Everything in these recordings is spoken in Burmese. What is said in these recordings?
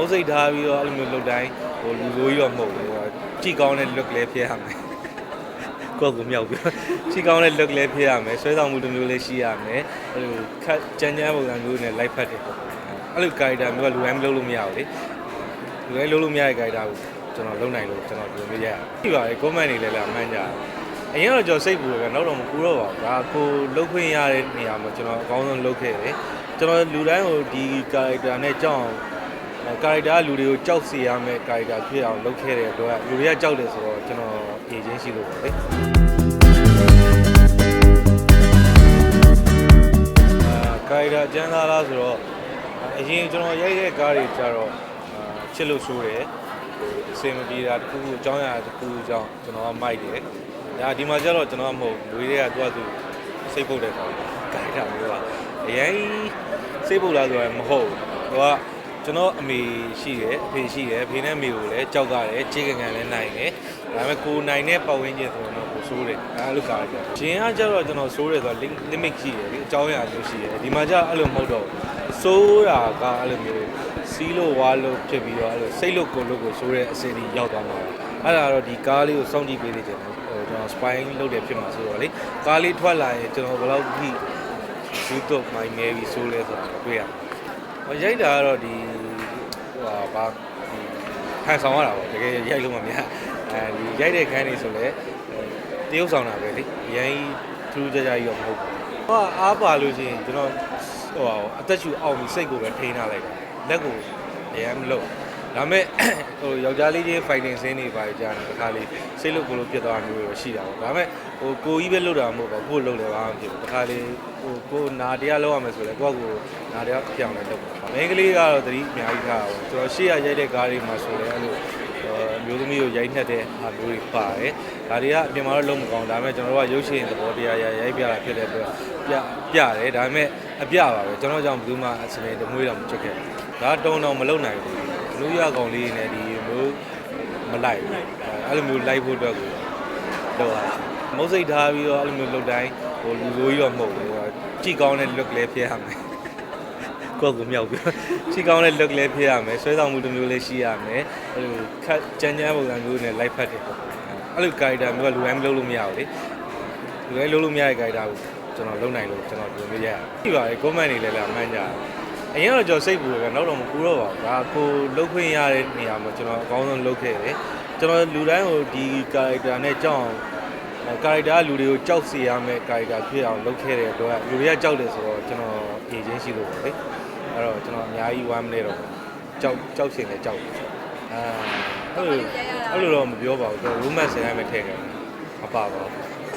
မုတ်စိတ်ထားပြီးတော့အဲ့လိုမျိုးလှုပ်တိုင်းဟိုလူလိုကြီးတော့မဟုတ်ဘူးဟိုကြည့်ကောင်းတဲ့ look လည်းဖြစ်ရမယ်ကိုယ့်ကိုမြောက်ပြီးကြည့်ကောင်းတဲ့ look လည်းဖြစ်ရမယ်ဆွဲဆောင်မှုတစ်မျိုးလည်းရှိရမယ်အဲ့လိုခက်ကြမ်းကြမ်းပုံစံမျိုးနဲ့ live ဖတ်တယ်ပေါ့အဲ့လို character မျိုးကလူတိုင်းမလုပ်လို့မရဘူးလေလူတိုင်းလုပ်လို့မရတဲ့ character ကိုကျွန်တော်လုပ်နိုင်လို့ကျွန်တော်ဒီလိုမျိုးရရတယ်ကြည့်ပါလေ comment တွေလည်းလာမှန်းကြတယ်အရင်တော့ကျွန်တော်စိတ်ပူတယ်နောက်တော့မပူတော့ပါဘူးဒါကိုလုတ်ခွင့်ရတဲ့နေရာမှာကျွန်တော်အကောင်းဆုံးလုပ်ခဲ့တယ်ကျွန်တော်လူတိုင်းကိုဒီ character နဲ့ကြောက်အောင် ကာရိုက်တာကလူတွေကိုကြောက်စေရမယ်ကာရိုက်တာဖြစ်အောင်လုပ်ခဲ့တဲ့အတွက်လူတွေကကြောက်တယ်ဆိုတော့ကျွန်တော်အေဂျင့်ရှိလို့ပါလေအာကာရိုက်တာကျန်းသားလားဆိုတော့အရင်ကျွန်တော်ရိုက်တဲ့ကားတွေကြတော့အာချစ်လို့ဆိုးတယ်အစင်မပြေတာတခုခုအကြောင်းအရာတခုခုကြောင့်ကျွန်တော်ကမိုက်တယ်ဒါဒီမှာကျတော့ကျွန်တော်ကမဟုတ်လူတွေကသူ့အတူစိတ်ပုတ်တယ်ဆိုတော့ကာရိုက်တာမျိုးကအရင်စိတ်ပုတ်လားဆိုတော့မဟုတ်ဘူးသူက ကျွန်တော်အမေရှိတယ်အဖေရှိတယ်အဖေနဲ့အမေကိုလည်းကြောက်ကြတယ်ခြေကကန်လည်းနိုင်တယ်ဒါပေမဲ့ကိုနိုင်တဲ့ပတ်ဝန်းကျင်ဆိုတော့ကိုစိုးတယ်အဲလိုကားကြဂျင်းကကျတော့ကျွန်တော်စိုးတယ်ဆိုတော့ limit ရှိတယ်လေအကြောင်းအရာမျိုးရှိတယ်ဒီမှာကျအဲ့လိုမဟုတ်တော့စိုးတာကအဲ့လိုမျိုးစီးလို့ဝါလို့ဖြစ်ပြီးတော့အဲ့လိုစိတ်လို့ကိုလို့ကိုစိုးတဲ့အစီအစီရောက်သွားမှာအဲ့ဒါတော့ဒီကားလေးကိုစောင့်ကြည့်ပေးနေကြတယ်ဟိုကျွန်တော် spine လုပ်တယ်ဖြစ်မှာဆိုတော့လေကားလေးထွက်လာရင်ကျွန်တော်ဘယ်လောက်ထိ YouTube မိုင်းနေပြီးစိုးလဲဆိုတာတွေ့ရတယ်ဟို ရိုက်တာကတော့ဒီဟိုဟာဘာဒီဟန်ဆောင်ရတာပေါ့တကယ်ရိုက်လို့မမြတ်အဲဒီရိုက်တဲ့ခန်းလေးဆိုလဲတရုပ်ဆောင်တာပဲလေအရင်ထူးခြားခြားကြီးတော့မဟုတ်ဘူးဟိုကအားပါလို့ရှိရင်ကျွန်တော်ဟိုဟာအသက်ရှူအောင်ပြီးစိတ်ကိုပဲထိန်းထားလိုက်တာလက်ကိုအရင်မလုပ်ဒါပေမဲ့ဟိုယောက်ျားလေးချင်း fighting scene တွေပါကြတယ်တခါလေးစိတ်လို့ကိုလို့ပြတ်သွားမျိုးတော့ရှိတာပေါ့ဒါပေမဲ့ဟိုကိုကြီးပဲလုပ်တာမဟုတ်ပါဘူးကိုလုပ်တယ်ဘာမှမဖြစ်ဘူးတခါလေးဟိုကိုနာတရားလုပ်ရမယ်ဆိုလဲကိုကကိုနာတရားပြောင်းလဲလုပ်ပါ မင်းကလေးကတော့သတိအများကြီးထားပါဘူးကျွန်တော်ရှေ့ရရိုက်တဲ့ကားတွေမှာဆိုလဲအဲ့လိုအမျိုးသမီးကိုရိုက်နှက်တဲ့အားမျိုးတွေပါတယ်ဒါတွေကအပြင်မှာတော့လုံးမကောင်းဒါပေမဲ့ကျွန်တော်တို့ကရုပ်ရှင်သဘောတရားရရိုက်ပြတာဖြစ်တဲ့အတွက်ပြပြတယ်ဒါပေမဲ့အပြပါပဲကျွန်တော်ကြောင့်ဘယ်သူမှအစမေတမွေးတော့မချွတ်ခဲ့ဘူးဒါတုံတော့မလုံနိုင်ဘူးလူရကောင်လေးနဲ့ဒီမျိုးမလိုက်ဘူးအဲ့လိုမျိုးလိုက်ဖို့အတွက်ကိုတော့မုတ်စိတ်ထားပြီးတော့အဲ့လိုမျိုးလုပ်တိုင်းဟိုလူလိုကြီးတော့မဟုတ်ဘူးကြည့်ကောင်းတဲ့ look လည်းဖြစ်ရမယ် ကိုယ့်ကိုမြောက်ပြီးကြည့်ကောင်းတဲ့ look လည်းဖြစ်ရမယ်ဆွဲဆောင်မှုတစ်မျိုးလည်းရှိရမယ်အဲ့လိုခက်ကြမ်းကြမ်းပုံစံမျိုးနဲ့ live ဖတ်တယ်ပေါ့အဲ့လို character မျိုးကလူတိုင်းမလုပ်လို့မရဘူးလေလူတိုင်းလုပ်လို့မရတဲ့ character ကိုကျွန်တော်လုပ်နိုင်လို့ကျွန်တော်ဒီလိုမျိုးရရတယ်ကြည့်ပါလေ comment တွေလည်းလည်းမှန်းကြတယ်အရင်တော့ကျွန်တော်စိတ်ပူတယ်နောက်တော့မပူတော့ပါဘူးဒါကိုလုတ်ခွင့်ရတဲ့နေရာမှာကျွန်တော်အကောင်းဆုံးလုပ်ခဲ့တယ်ကျွန်တော်လူတိုင်းကိုဒီ character နဲ့ကြောက်အောင်ကာရိုက်တာကလူတွေကိုကြောက်စေရမယ်ကာရိုက်တာဖြစ်အောင်လုပ်ခဲ့တဲ့အတွက်လူတွေကကြောက်တယ်ဆိုတော့ကျွန်တော်အေဂျင့်ရှိလို့ပေါ့လေ အဲ့တော့ကျွန်တော်အများကြီး1 minute တော့ကြောက်ကြောက်ရှင်လည်းကြောက်တယ်အာအဲ့လိုအဲ့လိုတော့မပြောပါဘူးကျွန်တော် romance ဆိုင်ရမယ်ထည့်ခဲ့တယ်မပါပါဘူး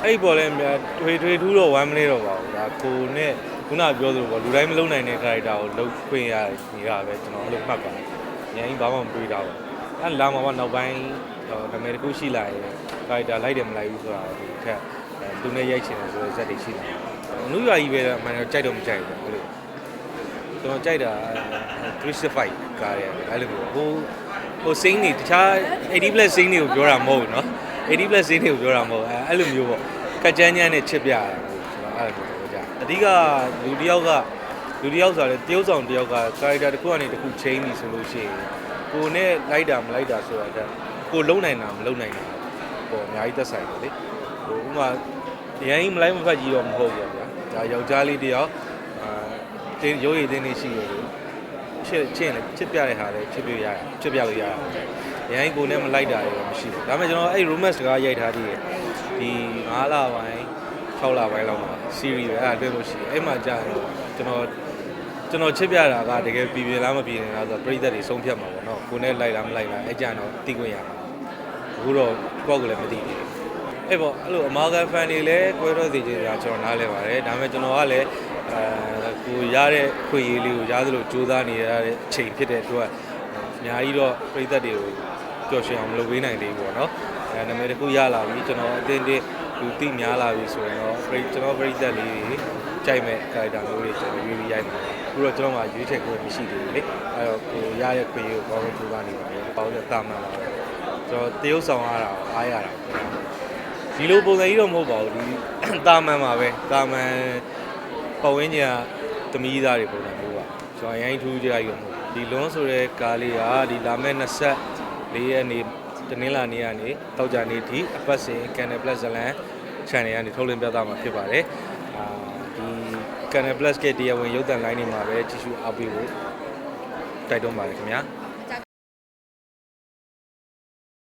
အဲ့ဒီပေါ်လဲများထွေထွေထူးတော့1 minute တော့ပါဘူးဒါကိုနဲ့ခုနပြောသလိုပေါ့လူတိုင်းမလုံနိုင်တဲ့ကာရိုက်တာကိုလုပ်ခွင့်ရနေတာပဲကျွန်တော်အဲ့လိုမှတ်ပါတယ်အရင်ဘာမှမတွေးတာပါအဲ့လာမှာကနောက်ပိုင်းနာမည်တစ်ခုရှိလာရင်ကာရိုက်တာလိုက်တယ်မလိုက်ဘူးဆိုတာဒီထက်သူနဲ့ရိုက်ချင်တယ်ဆိုတဲ့ဇက်တွေရှိလာတယ်အနုရွာကြီးပဲအမှန်တော့ကြိုက်တော့မကြိုက်ဘူးအဲ့လို ကျွန်တော်ကြိုက်တာ365ကားရတယ်အဲ့လိုမျိုးဟိုဟိုစိင်းတွေတခြား80 plus စိင်းတွေကိုပြောတာမဟုတ်ဘူးเนาะ80 plus စိင်းတွေကိုပြောတာမဟုတ်အဲ့အဲ့လိုမျိုးပေါ့ကကြမ်းကြမ်းနဲ့ချစ်ပြရတာကျွန်တော်အဲ့လိုမျိုးပြောကြအဓိကလူတစ်ယောက်ကလူတစ်ယောက်ဆိုတော့တရုပ်ဆောင်တစ်ယောက်က character တစ်ခုကနေတစ်ခု change ပြီဆိုလို့ရှိရင်ကိုနဲ့လိုက်တာမလိုက်တာဆိုတာကကိုလုံးနိုင်တာမလုံးနိုင်တာပေါ့အများကြီးသက်ဆိုင်တယ်လေဟိုဥမာအရင်မလိုက်မဖက်ကြီးတော့မဟုတ်ဘူးဗျာဒါယောက်ျားလေးတစ်ယောက်အာ တင်းရိုးရည်တင်းလေးရှိရတယ်ချစ်ချစ်ရင်လည်းချစ်ပြတဲ့ဟာလည်းချစ်ပြရရချစ်ပြလို့ရရရရင်ကိုနဲ့မလိုက်တာရောမရှိဘူးဒါပေမဲ့ကျွန်တော်အဲ့ romance တကားရိုက်ထားသေးတယ်ဒီ9လပိုင်း6လပိုင်းလောက်မှာ series ပဲအဲ့ဒါတွေ့လို့ရှိတယ်အဲ့မှာကြာတော့ကျွန်တော်ကျွန်တော်ချစ်ပြတာကတကယ်ပြည်ပြလားမပြည်နေလားဆိုတော့ပြိသက်တွေဆုံးဖြတ်မှာပေါ့နော်ကိုနဲ့လိုက်လားမလိုက်လားအဲ့ကြတော့သိခွင့်ရမှာအခုတော့ကိုယ့်ကိုယ်လည်းမသိဘူးအဲ့ပေါ့အဲ့လိုအမာကန်ဖန်တွေလည်းကွဲတော့စီခြင်းဆိုတာကျွန်တော်နားလဲပါတယ်ဒါပေမဲ့ကျွန်တော်ကလည်း အဲကိုရတဲ့ခွင့်ရည်လေးကိုရသလိုကြိုးစားနေရတဲ့အချိန်ဖြစ်တဲ့အတွက်အများကြီးတော့ပြိသက်တွေကိုပျော်ရွှင်အောင်မလုပ်ပေးနိုင်သေးဘူးပေါ့နော်အဲနာမည်တစ်ခုရလာပြီကျွန်တော်အတင်းတင်းလူသိများလာပြီဆိုရင်တော့ပြိကျွန်တော်ပြိသက်လေးတွေကြိုက်မဲ့ character မျိုးတွေကျွန်တော်ရွေးပြီးရိုက်မှာအခုတော့ကျွန်တော်မှရွေးချက်ကိုမရှိသေးဘူးလေအဲတော့ကိုရတဲ့ခွင့်ရည်ကိုကောင်းကောင်းကြိုးစားနေပါတယ်ပေါ့လေတာမှန်ပါပဲကျွန်တော်တရုပ်ဆောင်ရတာအားရတာပေါ့ဒီလိုပုံစံကြီးတော့မဟုတ်ပါဘူးဒီတာမှန်ပါပဲတာမှန် ပတ်ဝန်းကျင်ကတမီးသားတွေပုံစံမျိုးပါကျွန်တော်အရင်ထူးကြရကြီးတော့မဟုတ်ဘူးဒီလွန်းဆိုတဲ့ကားလေးကဒီလာမယ့်24ရက်နေ့တနင်္လာနေ့ကနေတောက်ကြနေ့ဒီအပတ်စဉ် Canal Plus ဇလန် channel ကနေထုတ်လွှင့်ပြသမှာဖြစ်ပါတယ်အာဒီ Canal Plus ကတရားဝင်ရုပ်သံလိုင်းတွေမှာပဲကြည့်ရှုအားပေးဖို့တိုက်တွန်းပါတယ်ခင်ဗျာ